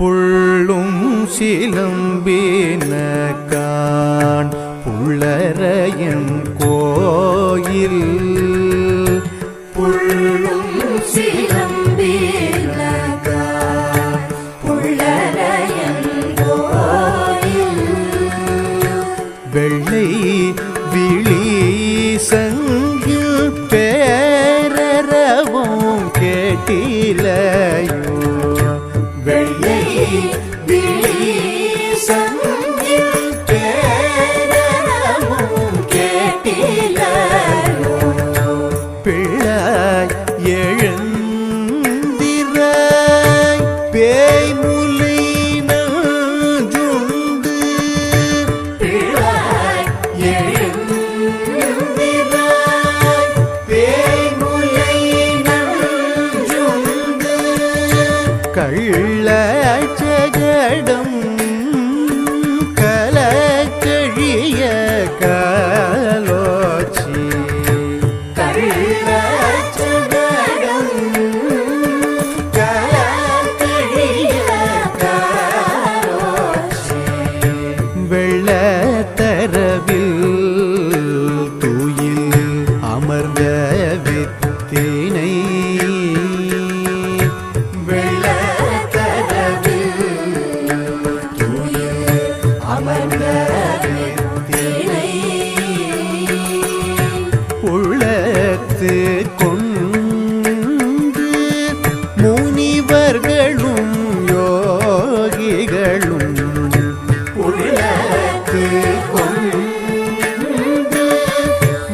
புள்ளும் சிலம்பின கான் புள்ளரையன் கோயில். புள்ளும் சிலம்பின புள்ளரையன் கோயில். வெள்ளை விழி சங்கில் பேரறவும் கேட்டிலையோ வெள்ளை விழி சங்கில் கள்ளச்சகடம் உளத்து கொண்டு முனிவர்களும் யோகிகளும் உள்ளத்து கொண்டு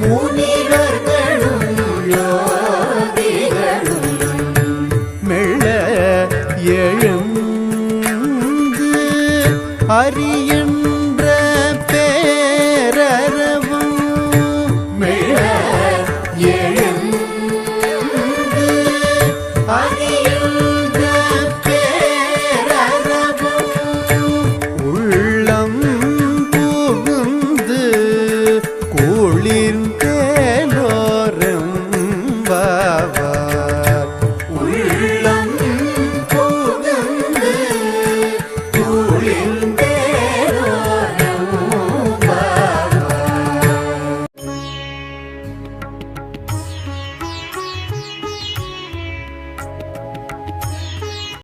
முனிவர்களும் யோகிகளும் மெல்ல எழுந்து அறிய குளிர்